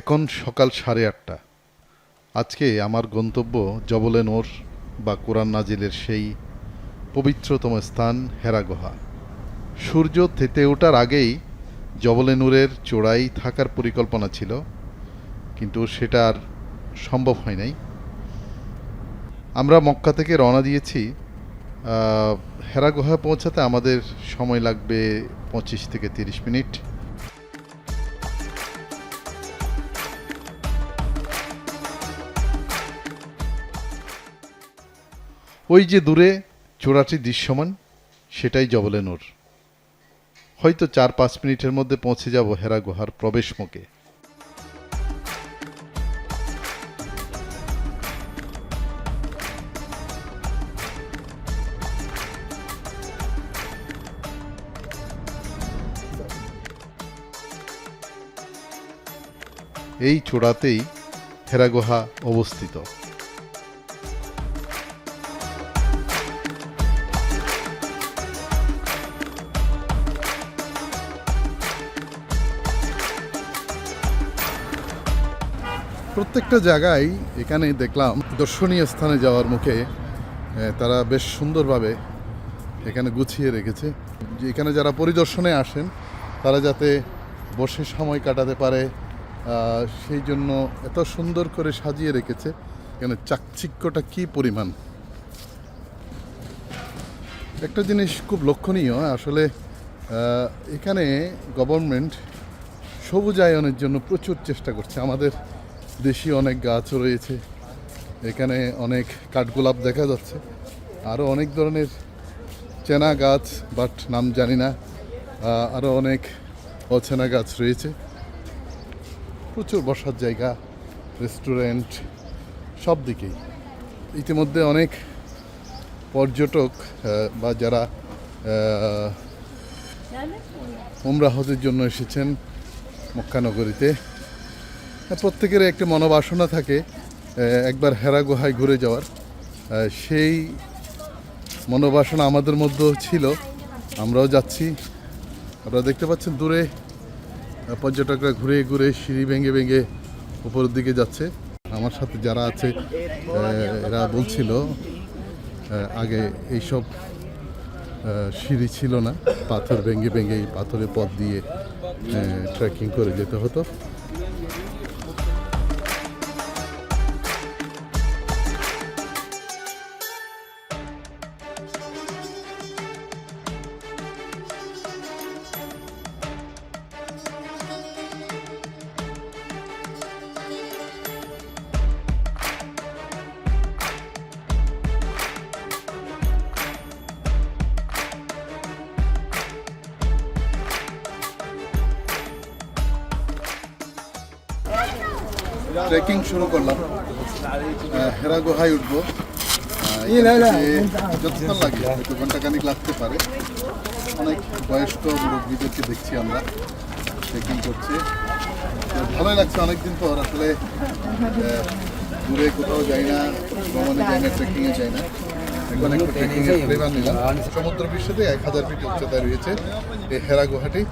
এখন সকাল সাড়ে আটটা। আজকে আমার গন্তব্য জবলে নোর বা কোরআন নাজিলের সেই পবিত্রতম স্থান হেরাগোহা সূর্য থেতে ওঠার আগেই জবলে নূরের চূড়ায় থাকার পরিকল্পনা ছিল, কিন্তু সেটা আর সম্ভব হয় নাই। আমরা মক্কা থেকে রওনা দিয়েছি হেরাগোহা পৌঁছাতে আমাদের সময় লাগবে পঁচিশ থেকে তিরিশ মিনিট। ওই যে দূরে চূড়াটি দৃশ্যমান সেটাই জবলে নূর। হয়তো চার পাঁচ মিনিটের মধ্যে পৌঁছে যাব হেরা গুহার প্রবেশ মুখে। এই চূড়াতেই হেরা গুহা অবস্থিত। প্রত্যেকটা জায়গায় এখানে দেখলাম দর্শনীয় স্থানে যাওয়ার মুখে তারা বেশ সুন্দরভাবে এখানে গুছিয়ে রেখেছে। যে এখানে যারা পরিদর্শনে আসেন, তারা যাতে বসে সময় কাটাতে পারে সেই জন্য এত সুন্দর করে সাজিয়ে রেখেছে। এখানে চাকচিক্যটা কি পরিমাণ। একটা জিনিস খুব লক্ষণীয়, আসলে এখানে গভর্নমেন্ট সবুজায়নের জন্য প্রচুর চেষ্টা করছে। আমাদের দেশি অনেক গাছও রয়েছে। এখানে অনেক কাঠগোলাপ দেখা যাচ্ছে। আরও অনেক ধরনের চেনা গাছ, বাট নাম জানি না। আরও অনেক অচেনা গাছ রয়েছে। প্রচুর বসার জায়গা, রেস্টুরেন্ট, সব দিকেই। ইতিমধ্যে অনেক পর্যটক বা যারা উমরা হজের জন্য এসেছেন মক্কানগরীতে। প্রত্যেকের একটা মনোবাসনা থাকে একবার হেরা গুহায় ঘুরে যাওয়ার। সেই মনোবাসনা আমাদের মধ্যেও ছিল, আমরাও যাচ্ছি। আপনারা দেখতে পাচ্ছেন দূরে পর্যটকরা ঘুরে ঘুরে সিঁড়ি ভেঙে ভেঙে উপরের দিকে যাচ্ছে। আমার সাথে যারা আছে এরা বলছিল আগে এইসব সিঁড়ি ছিল না, পাথর ভেঙে ভেঙে পাথরের পথ দিয়ে ট্রেকিং করে যেতে হতো। ট্রেকিং শুরু করলাম। হেরা গুহায় উঠবো। যতক্ষণ লাগে হয়তো ঘন্টাখানিক লাগতে পারে। অনেক বয়স্ক মুরব্বীদেরকে দেখছি আমরা। ট্রেকিং করছে। ভালোই লাগছে অনেকদিন পর। আসলে দূরে কোথাও যাই না ভ্রমণে যাই না ট্রেকিংয়ে যাই না। এখন একটু নিলাম। সমুদ্র বিশ্বতে এক হাজার ফিট উচ্চতায় রয়েছে এই হেরা গুহাটি।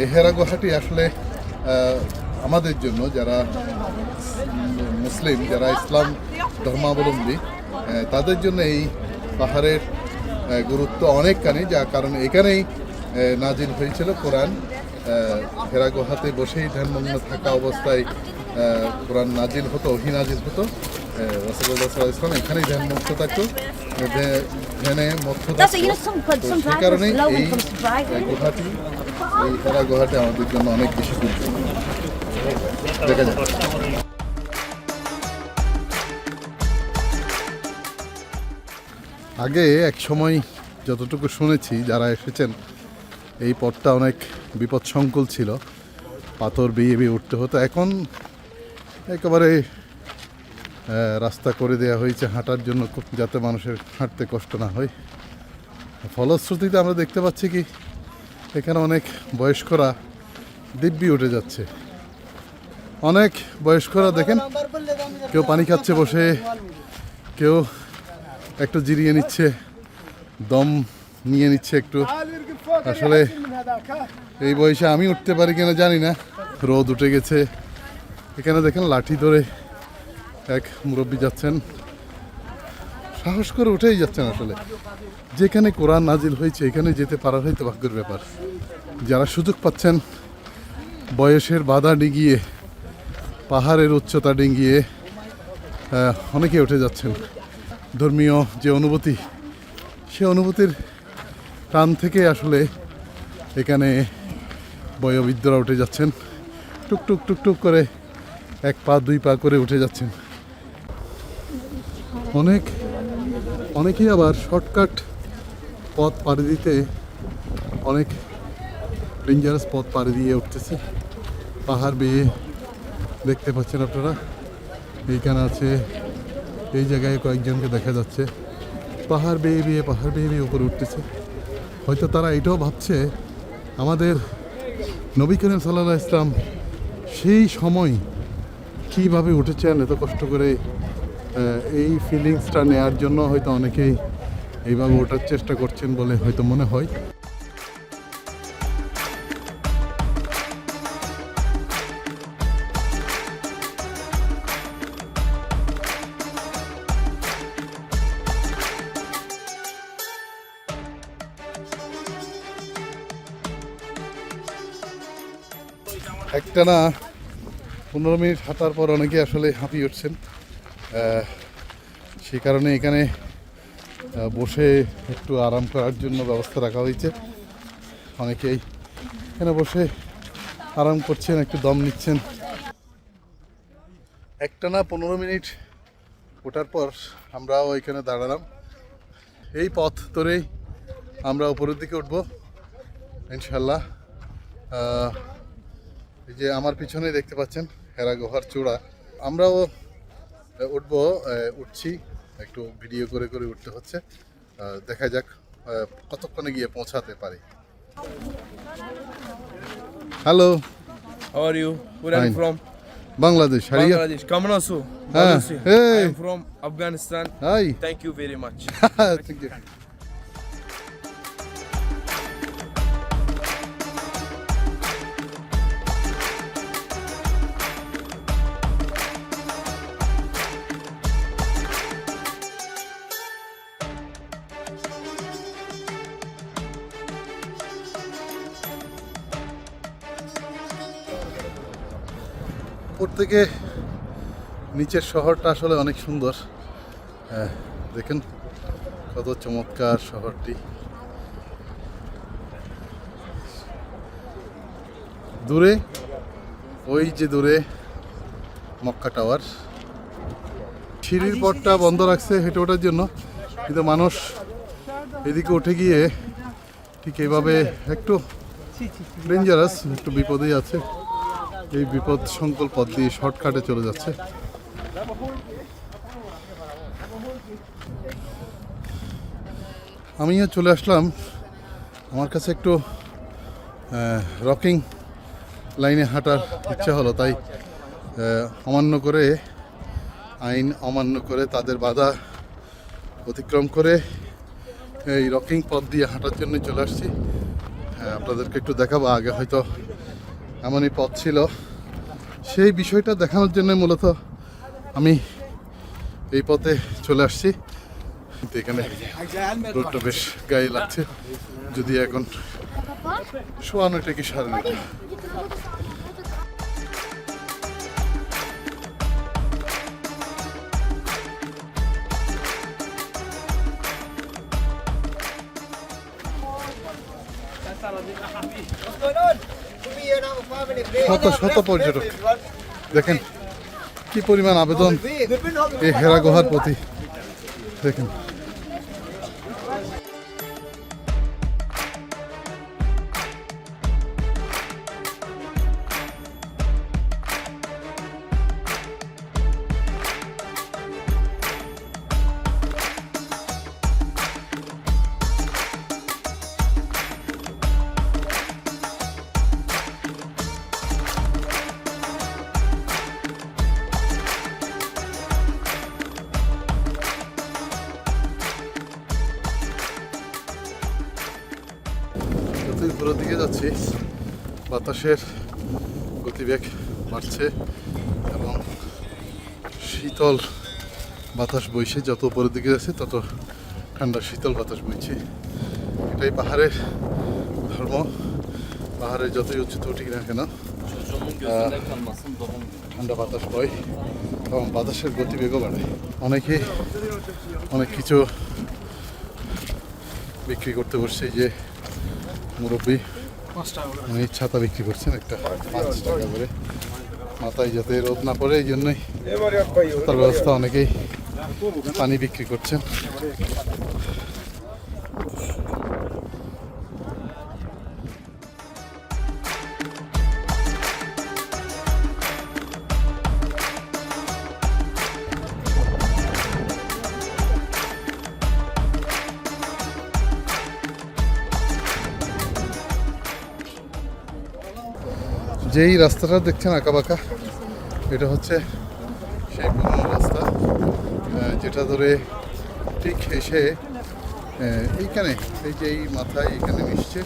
এই হেরা গুহাটি আসলে আমাদের জন্য যারা মুসলিম যারা ইসলাম ধর্মাবলম্বী তাদের জন্য এই পাহাড়ের গুরুত্ব অনেকখানি যা কারণ এখানেই নাজিল হয়েছিল কোরআন। হেরা গুহাতে বসেই ধ্যানমগ্ন থাকা অবস্থায় কোরআন নাজিল হতো ওহি নাজিল হতো। রসগোল্লা ইসলাম এখানেই ধ্যানমুক্ত থাকতো। ধ্যানে- তো সে কারণেই এই গুহাটি এই হেরা গুহাটি আমাদের জন্য অনেক বেশি গুরুত্বপূর্ণ। দেখা যাক। আগে এক সময় যতটুকু শুনেছি যারা এসেছেন, এই পথটা অনেক বিপদসংকুল ছিল। পাথর বিয়ে বিয়ে উঠতে হতো। এখন একেবারে রাস্তা করে দেওয়া হয়েছে হাঁটার জন্য যাতে মানুষের হাঁটতে কষ্ট না হয়। ফলশ্রুতিতে আমরা দেখতে পাচ্ছি কি, এখানে অনেক বয়স্করা দিব্যি উঠে যাচ্ছে। অনেক বয়স্করা দেখেন, কেউ পানি খাচ্ছে বসে, কেউ একটু জিরিয়ে নিচ্ছে, দম নিয়ে নিচ্ছে একটু। আসলে এই বয়সে আমি উঠতে পারি কিনা জানি না। রোদ উঠে গেছে। এখানে দেখেন লাঠি ধরে এক মুরব্বী যাচ্ছেন। সাহস করে উঠেই যাচ্ছেন আসলে। যেখানে কোরআন নাজিল হয়েছে, এখানে যেতে পারার হয়তো ভাগ্যের ব্যাপার। যারা সুযোগ পাচ্ছেন, বয়সের বাধা ডিঙিয়ে পাহাড়ের উচ্চতা ডিঙিয়ে অনেকে উঠে যাচ্ছেন। ধর্মীয় যে অনুভূতি, সে অনুভূতির টান থেকে আসলে এখানে বয়োবৃদ্ধরা উঠে যাচ্ছেন। টুক টুক টুক টুক করে এক পা, দুই পা করে উঠে যাচ্ছেন। অনেক, অনেকেই আবার শর্টকাট পথ পাড়ি দিতে, অনেক ডেঞ্জারাস পথ পাড়ি দিয়ে উঠতেছে। পাহাড় বেয়ে দেখতে পাচ্ছেন আপনারা। এইখানে আছে এই জায়গায় কয়েকজনকে দেখা যাচ্ছে। পাহাড় বেয়ে বেয়ে, পাহাড় বেয়ে বেয়ে উপরে উঠতেছে। হয়তো তারা এটাও ভাবছে, আমাদের নবী করিম সাল্লাহ ইসলাম সেই সময় কীভাবে উঠেছেন, এত কষ্ট করে এই ফিলিংসটা নেয়ার জন্য হয়তো অনেকেই এইভাবে ওঠার চেষ্টা করছেন বলে হয়তো মনে হয়। একটা না, পনেরো মিনিট হাঁটার পর অনেকে আসলে হাঁপিয়ে উঠছেন। সেই কারণে এখানে বসে একটু আরাম করার জন্য ব্যবস্থা রাখা হয়েছে। অনেকেই এখানে বসে আরাম করছেন, একটু দম নিচ্ছেন। একটা না, পনেরো মিনিট ওঠার পর আমরাও এখানে দাঁড়ালাম। এই পথ ধরেই আমরা উপরের দিকে উঠবো, ইনশাল্লাহ। এই যে আমার পিছনে দেখতে পাচ্ছেন হেরা গোহার চূড়া। আমরাও উঠব উঠছি। একটু ভিডিও করে করে উঠতে হচ্ছে। দেখা যাক কতক্ষণে গিয়ে পৌঁছাতে পারি। Hello are you from Bangladesh কেমন হ্যাঁ from Afghanistan thank you very much উপর থেকে নিচের শহরটা আসলে অনেক সুন্দর। হ্যাঁ, দেখেন কত চমৎকার শহরটি। দূরে ওই যে দূরে মক্কা টাওয়ার। সিঁড়ির পথটা বন্ধ রাখছে হেঁটে ওঠার জন্য। কিন্তু মানুষ এদিকে উঠে গিয়ে ঠিক এইভাবে একটু ডেঞ্জারাস একটু বিপদেই আছে। এই বিপদ সংকুল পথ দিয়ে শর্টকাটে চলে যাচ্ছে। আমিও চলে আসলাম। আমার কাছে একটু রকিং লাইনে হাঁটার ইচ্ছা হলো, তাই অমান্য করে, আইন অমান্য করে তাদের বাধা অতিক্রম করে এই রকিং পথ দিয়ে হাঁটার জন্য চলে আসছি। আপনাদেরকে একটু দেখাবো, আগে হয়তো এমনই পথ ছিল। সেই বিষয়টা দেখানোর জন্য মূলত আমি এই পথে চলে আসছি। কিন্তু এখানে রোডটা বেশ গায়ে লাগছে। যদি এখন শোয়ানোটা কি শারীরিক? শত শত পর্যটক দেখেন কি পরিমাণ আবেদন এই হেরা গুহার প্রতি। দেখেন। যতই উপরের দিকে যাচ্ছি, বাতাসের গতিবেগ বাড়ছে এবং শীতল বাতাস বইছে। যত উপরের দিকে যাচ্ছে, তত ঠান্ডা শীতল বাতাস বইছে। এটাই পাহাড়ের ধর্ম। পাহাড়ে যতই উচ্চত উঠি না কেন. ঠান্ডা বাতাস বয় এবং বাতাসের গতিবেগও বাড়ে। অনেকে অনেক কিছু বিক্রি করতে বসছে যে মুরব্বী উনি ছাতা বিক্রি করছেন একটা পাঁচ টাকা করে। মাথায় যাতে রোদ না পড়ে, এই জন্যই তার ব্যবস্থা অনেকেই পানি বিক্রি করছেন। যেই রাস্তাটা দেখছেন আঁকাবাঁকা এটা হচ্ছে সেই পুরনো রাস্তা। যেটা ধরে ঠিক এসে এইখানে, এই যে এই মাথায় এখানে মিশছে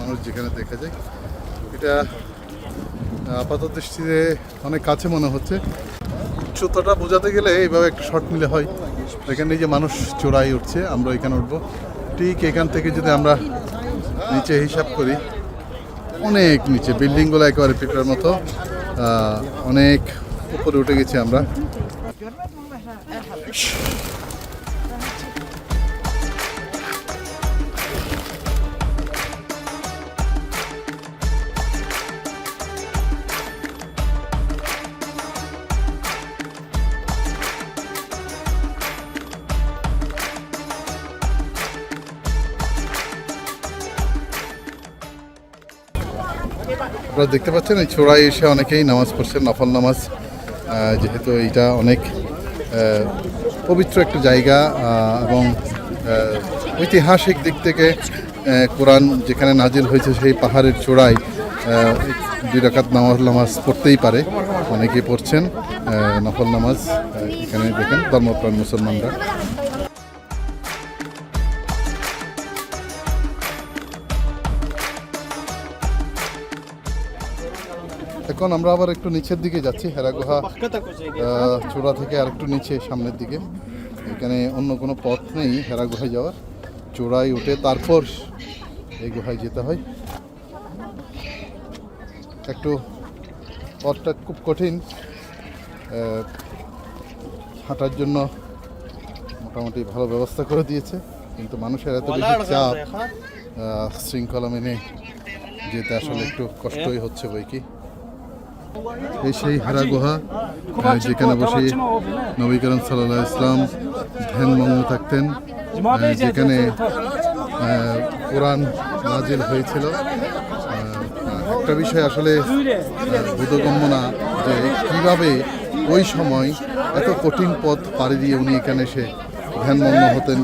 মানুষ যেখানে দেখা যায়। এটা আপাত দৃষ্টিতে অনেক কাছে মনে হচ্ছে। উচ্চতাটা বোঝাতে গেলে এইভাবে একটা শর্ট মিলে হয়। এখানে যে মানুষ চোরাই উঠছে, আমরা এখানে উঠবো। ঠিক এখান থেকে যদি আমরা নিচে হিসাব করি অনেক নিচে বিল্ডিংগুলো একেবারে পিঁপড়ার মতো অনেক উপরে উঠে গেছি আমরা। আপনারা দেখতে পাচ্ছেন, এই চোরাই এসে অনেকেই নামাজ পড়ছেন, নফল নামাজ। যেহেতু এইটা অনেক পবিত্র একটা জায়গা এবং ঐতিহাসিক দিক থেকে কোরআন যেখানে নাজিল হয়েছে সেই পাহাড়ের চূড়ায় দুই রাকাত নামাজ নামাজ পড়তেই পারে। অনেকেই পড়ছেন নফল নামাজ এখানে দেখেন, ধর্মপ্রাণ মুসলমানরা। এখন আমরা আবার একটু নিচের দিকে যাচ্ছি হেরাগুহা আহ, চূড়া থেকে আর একটু নিচে সামনের দিকে। এখানে অন্য কোনো পথ নেই হেরা গুহায় যাওয়ার। চূড়ায় উঠে তারপর এই গুহায় যেতে হয়। একটু পথটা খুব কঠিন হাঁটার জন্য মোটামুটি ভালো ব্যবস্থা করে দিয়েছে কিন্তু মানুষের এত বেশি চাপ শৃঙ্খলা মেনে যেতে আসলে একটু কষ্টই হচ্ছে বই কি এই সেই হারা গুহা যেখানে বসে নবী করিম সাল্লাহ ইসলাম ধ্যানমগ্ন থাকতেন। যেখানে কোরআন নাজিল হয়েছিল। একটা বিষয় আসলে বোধগম্য না যে কীভাবে ওই সময় এত কঠিন পথ পাড়ি দিয়ে উনি এখানে এসে ধ্যানমগ্ন হতেন,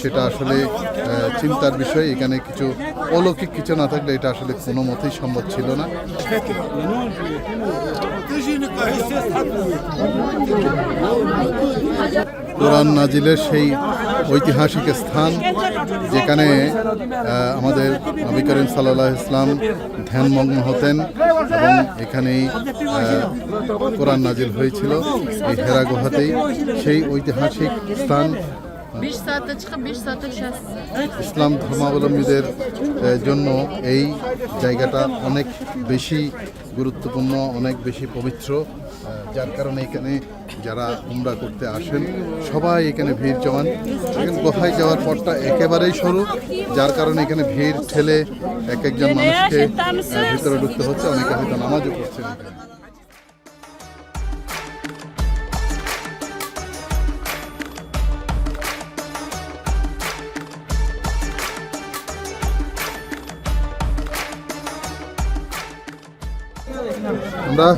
সেটা আসলে চিন্তার বিষয়। এখানে কিছু অলৌকিক কিছু না থাকলে এটা আসলে কোনো মতেই সম্ভব ছিল না। কোরআন নাজিলের সেই ঐতিহাসিক স্থান যেখানে আমাদের নবী করিম সাল্লাহ ইসলাম ধ্যানমগ্ন হতেন এবং এখানেই কোরআন নাজিল হয়েছিল এই হেরা গুহাতেই সেই ঐতিহাসিক স্থান 5 saatte çıkıp 5 saatte düşersin. ইসলাম ধর্মাবলম্বীদের জন্য এই জায়গাটা অনেক বেশি গুরুত্বপূর্ণ অনেক বেশি পবিত্র যার কারণে এখানে যারা উমরা করতে আসেন সবাই এখানে ভিড় জমান। এখানে কোথায় যাওয়ার পথটা একেবারেই সরু যার কারণে এখানে ভিড় ঠেলে এক একজন মানুষকে ভিতরে ঢুকতে হচ্ছে অনেকে হয়তো নামাজও পড়ছেন আমরা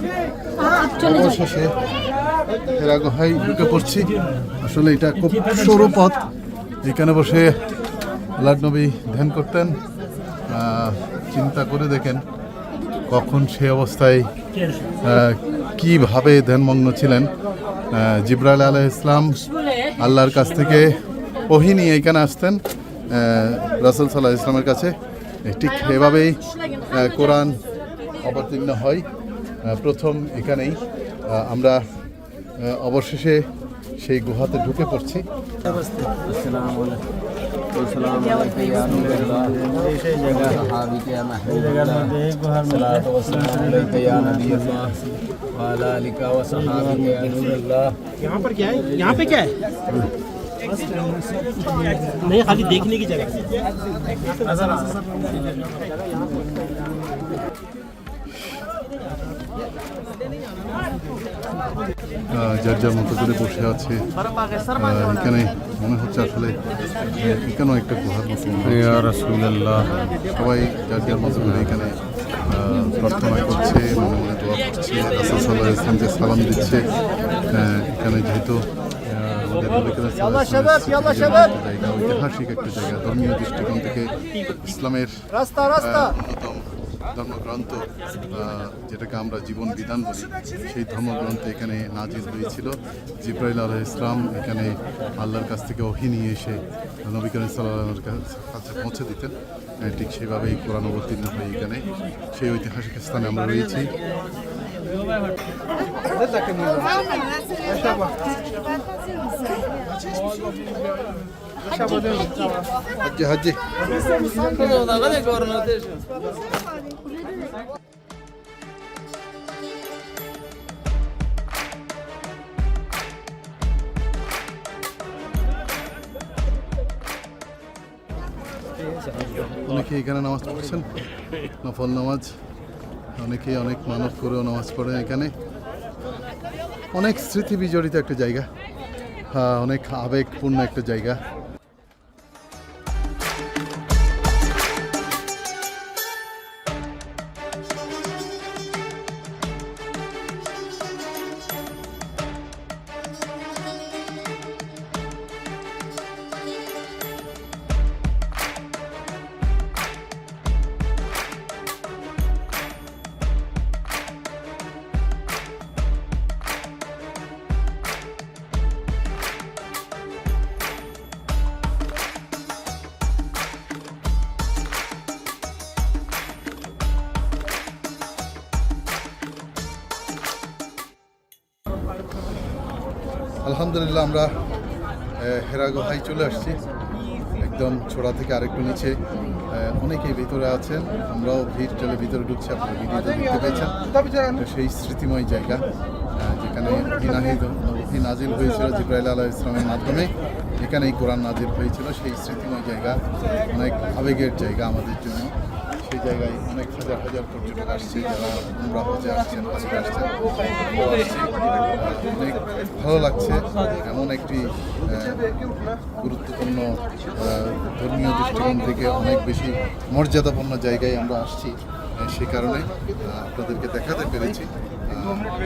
অবশেষে এরা গুহায় ঢুকে পড়ছি। আসলে এটা খুব সরু পথ। এখানে বসে আল্লাহ নবী ধ্যান করতেন। চিন্তা করে দেখেন কখন সে অবস্থায় কীভাবে ধ্যানমগ্ন ছিলেন। জিব্রাইল আলাহ ইসলাম আল্লাহর কাছ থেকে ওহি নিয়ে এখানে আসতেন। রাসুল সাল্লাহ ইসলামের কাছে। ঠিক এভাবেই কোরআন অবতীর্ণ হয়। প্রথম এখানেই আহ, আমরা আহ, অবশেষে সেই গুহাতে ঢুকে পড়ছি सहाबी के महबूब या नबी যার যার মতো করে বসে আছে। এখানে মনে হচ্ছে আসলে এখানেও একটা গুহার মতো সবাই যার যার মতো করে এখানে প্রার্থনা করছে মনে মনে দোয়া করছে রাসুল সাল্লাহ ইসলামকে সালাম দিচ্ছে। আহ, এখানে যেহেতু ঐতিহাসিক একটা জায়গা ধর্মীয় দৃষ্টিকোণ থেকে ইসলামের রাস্তা রাস্তা। ধর্মগ্রন্থ যেটাকে আমরা জীবন বিধান বলি সেই ধর্মগ্রন্থ এখানে নাজিল হয়েছিল। জিব্রাইল আলহ ইসলাম এখানে আল্লাহর কাছ থেকে ওহি নিয়ে এসে নবী করিম সাল্লামের কাছে পৌঁছে দিতেন। আহ, ঠিক সেভাবেই কোরআন অবতীর্ণ হয়ে এখানে। সেই ঐতিহাসিক স্থানে আমরা রয়েছি। অনেকে এখানে নামাজ পড়ছেন, নফল নামাজ। অনেকে অনেক মানত করেও নামাজ পড়ে এখানে। অনেক স্মৃতি বিজড়িত একটা জায়গা অনেক আবেগপূর্ণ একটা জায়গা। আলহামদুলিল্লাহ আমরা আহ, হেরা গুহায় চলে আসছি। একদম ছোড়া থেকে আরেকটু নিচে। অনেকেই ভিতরে আছেন আমরাও ভিড় চলে ভিতরে ঢুকছি আপনারা ভিডিওতে দেখতে পেয়েছেন। সেই স্মৃতিময় জায়গা যেখানে হিনাহিদ ওহি নাজিল হয়েছিল জিব্রাইল আলাহ ইসলামের মাধ্যমে। এখানেই কোরআন নাজিল হয়েছিল সেই স্মৃতিময় জায়গা অনেক আবেগের জায়গা আমাদের জন্য। জায়গায় অনেক হাজার হাজার পর্যটক আসছে, যারা আমরা আসছেন আজকে আসছেন। অনেক ভালো লাগছে, এমন একটি গুরুত্বপূর্ণ ধর্মীয় দৃষ্টিকোণ থেকে অনেক বেশি মর্যাদাপূর্ণ জায়গায় আমরা আসছি সে কারণে আপনাদেরকে দেখাতে পেরেছি।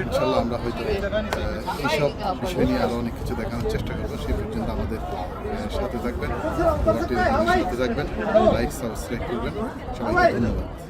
ইনশাল্লাহ আমরা হয়তো এইসব বিষয় নিয়ে আরও অনেক কিছু দেখানোর চেষ্টা করব। সেই পর্যন্ত আমাদের সাথে থাকবেন সাথে থাকবেন। লাইক, সাবস্ক্রাইব করবেন। সবাইকে ধন্যবাদ।